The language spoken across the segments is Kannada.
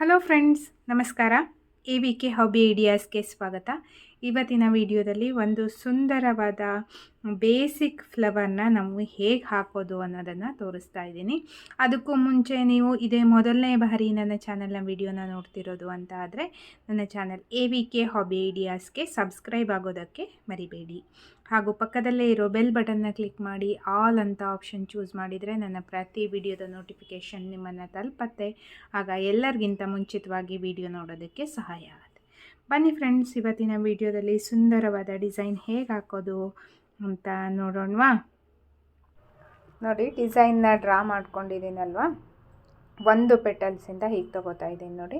ಹಲೋ ಫ್ರೆಂಡ್ಸ್ ನಮಸ್ಕಾರ. ಎ ವಿ ಕೆ ಹಾಬಿ ಐಡಿಯಾಸ್ಗೆ ಸ್ವಾಗತ. ಇವತ್ತಿನ ವಿಡಿಯೋದಲ್ಲಿ ಒಂದು ಸುಂದರವಾದ ಬೇಸಿಕ್ ಫ್ಲವರ್ನ ನಾವು ಹೇಗೆ ಹಾಕೋದು ಅನ್ನೋದನ್ನು ತೋರಿಸ್ತಾ ಇದ್ದೀನಿ. ಅದಕ್ಕೂ ಮುಂಚೆ ನೀವು ಇದೇ ಮೊದಲನೇ ಬಾರಿ ನನ್ನ ಚಾನಲ್ನ ವಿಡಿಯೋನ ನೋಡ್ತಿರೋದು ಅಂತ ಆದರೆ ನನ್ನ channel A V K hobby ಐಡಿಯಾಸ್ಗೆ subscribe ಆಗೋದಕ್ಕೆ ಮರಿಬೇಡಿ. ಹಾಗೂ ಪಕ್ಕದಲ್ಲೇ ಇರೋ ಬೆಲ್ ಬಟನ್ನ ಕ್ಲಿಕ್ ಮಾಡಿ ಆಲ್ ಅಂತ ಆಪ್ಷನ್ ಚೂಸ್ ಮಾಡಿದರೆ ನನ್ನ ಪ್ರತಿ ವಿಡಿಯೋದ ನೋಟಿಫಿಕೇಷನ್ ನಿಮ್ಮನ್ನು ತಲುಪತ್ತೆ. ಆಗ ಎಲ್ಲರಿಗಿಂತ ಮುಂಚಿತವಾಗಿ ವಿಡಿಯೋ ನೋಡೋದಕ್ಕೆ ಸಹಾಯ ಆಗುತ್ತೆ. ಬನ್ನಿ ಫ್ರೆಂಡ್ಸ್ ಇವತ್ತಿನ ವಿಡಿಯೋದಲ್ಲಿ ಸುಂದರವಾದ ಡಿಸೈನ್ ಹೇಗೆ ಹಾಕೋದು ಅಂತ ನೋಡೋಣವಾ? ನೋಡಿ ಡಿಸೈನ್ನ ಡ್ರಾ ಮಾಡ್ಕೊಂಡಿದ್ದೀನಲ್ವ? ಒಂದು ಪೆಟಲ್ಸಿಂದ ಹೀಗೆ ತೊಗೋತಾ ಇದ್ದೀನಿ ನೋಡಿ.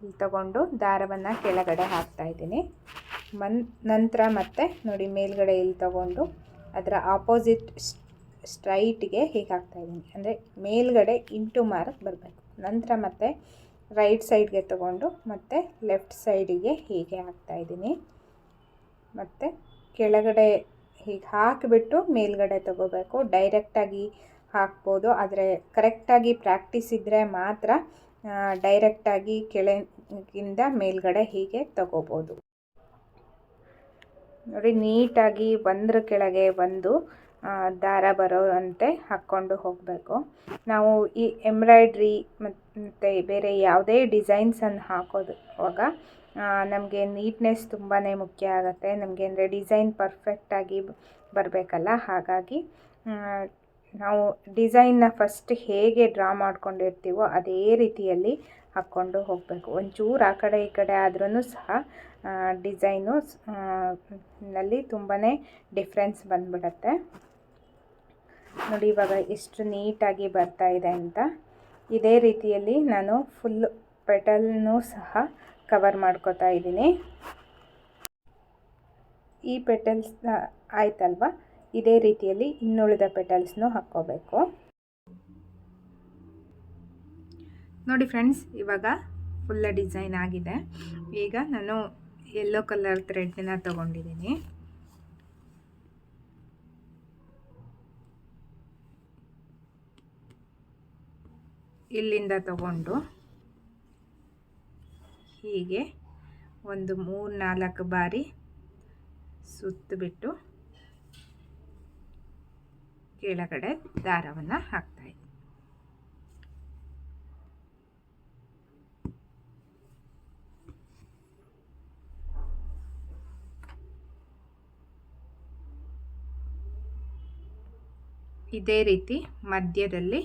ಇಲ್ಲಿ ತಗೊಂಡು ದಾರವನ್ನು ಕೆಳಗಡೆ ಹಾಕ್ತಾ ಇದ್ದೀನಿ. ಮನ್, ನಂತರ ಮತ್ತೆ ನೋಡಿ ಮೇಲ್ಗಡೆ ಇಲ್ಲಿ ತಗೊಂಡು ಅದರ ಆಪೋಸಿಟ್ ಸ್ಟ್ರೈಟ್ಗೆ ಹೀಗೆ ಹಾಕ್ತಾಯಿದ್ದೀನಿ ಅಂದರೆ ಮೇಲ್ಗಡೆ ಇಂಟು ಮಾರ್ಕ್ ಬರಬೇಕು. ನಂತರ ಮತ್ತೆ ರೈಟ್ ಸೈಡ್ಗೆ ತಗೊಂಡು ಮತ್ತು ಲೆಫ್ಟ್ ಸೈಡಿಗೆ ಹೀಗೆ ಹಾಕ್ತಾಯಿದ್ದೀನಿ ಮತ್ತು ಕೆಳಗಡೆ ಹೀಗೆ ಹಾಕಿಬಿಟ್ಟು ಮೇಲ್ಗಡೆ ತಗೋಬೇಕು. ಡೈರೆಕ್ಟಾಗಿ ಹಾಕ್ಬೋದು. ಆದರೆ ಕರೆಕ್ಟಾಗಿ ಪ್ರಾಕ್ಟೀಸ್ ಇದ್ದರೆ ಮಾತ್ರ ಡೈರೆಕ್ಟಾಗಿ ಕೆಳಗಿಂದ ಮೇಲ್ಗಡೆ ಹೀಗೆ ತಗೋಬೋದು. ನೋಡಿ, ನೀಟಾಗಿ ಒಂದ್ರ ಕೆಳಗೆ ಒಂದು ದಾರ ಬರೋವಂತೆ ಹಾಕ್ಕೊಂಡು ಹೋಗಬೇಕು. ನಾವು ಈ ಎಂಬ್ರಾಯ್ಡ್ರಿ ಮತ್ತು ಬೇರೆ ಯಾವುದೇ ಡಿಸೈನ್ಸನ್ನು ಹಾಕೋದುವಾಗ ನಮಗೆ ನೀಟ್ನೆಸ್ ತುಂಬಾ ಮುಖ್ಯ ಆಗುತ್ತೆ. ನಮಗೆ ಅಂದರೆ ಡಿಸೈನ್ ಪರ್ಫೆಕ್ಟಾಗಿ ಬರಬೇಕಲ್ಲ. ಹಾಗಾಗಿ ನಾವು ಡಿಸೈನ್ನ ಫಸ್ಟ್ ಹೇಗೆ ಡ್ರಾ ಮಾಡ್ಕೊಂಡಿರ್ತೀವೋ ಅದೇ ರೀತಿಯಲ್ಲಿ ಹಾಕ್ಕೊಂಡು ಹೋಗಬೇಕು. ಒಂಚೂರು ಆ ಕಡೆ ಈ ಕಡೆ ಆದ್ರೂ ಸಹ ಡಿಸೈನು ನಲ್ಲಿ ತುಂಬಾ ಡಿಫ್ರೆನ್ಸ್ ಬಂದ್ಬಿಡತ್ತೆ. ನೋಡಿ, ಇವಾಗ ಎಷ್ಟು ನೀಟಾಗಿ ಬರ್ತಾ ಇದೆ ಅಂತ. ಇದೇ ರೀತಿಯಲ್ಲಿ ನಾನು ಫುಲ್ ಪೆಟಲ್ನೂ ಸಹ ಕವರ್ ಮಾಡ್ಕೋತಾ ಇದ್ದೀನಿ. ಈ ಪೆಟಲ್ಸ್ ಆಯ್ತಲ್ವ? ಇದೇ ರೀತಿಯಲ್ಲಿ ಇನ್ನುಳಿದ ಪೆಟಲ್ಸ್ನು ಹಾಕ್ಕೋಬೇಕು. ನೋಡಿ ಫ್ರೆಂಡ್ಸ್ ಇವಾಗ ಫುಲ್ಲ ಡಿಸೈನ್ ಆಗಿದೆ. ಈಗ ನಾನು ಯೆಲ್ಲೋ ಕಲರ್ ಥ್ರೆಡ್ನ ತೊಗೊಂಡಿದ್ದೀನಿ. ಇಲ್ಲಿಂದ ತಗೊಂಡು ಹೀಗೆ ಒಂದು ಮೂರು ನಾಲ್ಕು ಬಾರಿ ಸುತ್ತಬಿಟ್ಟು ಕೆಳಗಡೆ ದಾರವನ್ನು ಹಾಕ್ತಾಯಿದ್ದೀನಿ ಇದೇ ರೀತಿ ಮಧ್ಯದಲ್ಲಿ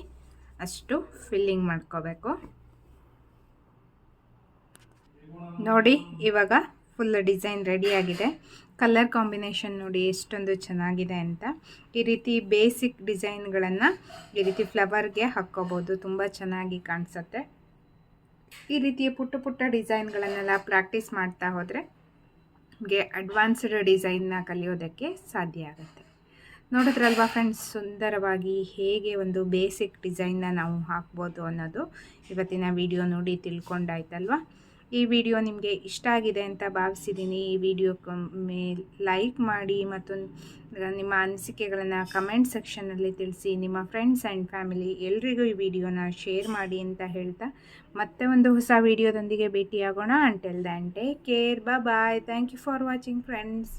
ಅಷ್ಟು ಫಿಲ್ಲಿಂಗ್ ಮಾಡ್ಕೋಬೇಕು. ನೋಡಿ, ಇವಾಗ ಫುಲ್ ಡಿಸೈನ್ ರೆಡಿಯಾಗಿದೆ ಕಲರ್ ಕಾಂಬಿನೇಷನ್ ನೋಡಿ ಎಷ್ಟೊಂದು ಚೆನ್ನಾಗಿದೆ ಅಂತ. ಈ ರೀತಿ ಬೇಸಿಕ್ ಡಿಸೈನ್ಗಳನ್ನು ಈ ರೀತಿ ಫ್ಲವರ್ಗೆ ಹಾಕ್ಕೋಬೋದು. ತುಂಬ ಚೆನ್ನಾಗಿ ಕಾಣಿಸುತ್ತೆ. ಈ ರೀತಿಯ ಪುಟ್ಟ ಪುಟ್ಟ ಡಿಸೈನ್ಗಳನ್ನೆಲ್ಲ ಪ್ರಾಕ್ಟೀಸ್ ಮಾಡ್ತಾ ಹೋದರೆ ನಮಗೆ ಅಡ್ವಾನ್ಸ್ಡ್ ಡಿಸೈನ್ನ ಕಲಿಯೋದಕ್ಕೆ ಸಾಧ್ಯ ಆಗುತ್ತೆ. ನೋಡಿದ್ರಲ್ವಾ ಫ್ರೆಂಡ್ಸ್ ಸುಂದರವಾಗಿ ಹೇಗೆ ಒಂದು ಬೇಸಿಕ್ ಡಿಸೈನ್ನ ನಾವು ಹಾಕ್ಬೋದು ಅನ್ನೋದು ಇವತ್ತಿನ ವಿಡಿಯೋ ನೋಡಿ ತಿಳ್ಕೊಂಡಾಯ್ತಲ್ವಾ? ಈ ವಿಡಿಯೋ ನಿಮಗೆ ಇಷ್ಟ ಆಗಿದೆ ಅಂತ ಭಾವಿಸಿದ್ದೀನಿ ಈ ವಿಡಿಯೋ ಮೇ ಲೈಕ್ ಮಾಡಿ ಮತ್ತು ನಿಮ್ಮ ಅನಿಸಿಕೆಗಳನ್ನು ಕಮೆಂಟ್ ಸೆಕ್ಷನಲ್ಲಿ ತಿಳಿಸಿ, ನಿಮ್ಮ ಫ್ರೆಂಡ್ಸ್ ಆ್ಯಂಡ್ ಫ್ಯಾಮಿಲಿ ಎಲ್ರಿಗೂ ಈ ವಿಡಿಯೋನ ಶೇರ್ ಮಾಡಿ ಅಂತ ಹೇಳ್ತಾ ಮತ್ತೆ ಒಂದು ಹೊಸ ವಿಡಿಯೋದೊಂದಿಗೆ ಭೇಟಿಯಾಗೋಣ. Until then take care bye thank you for watching friends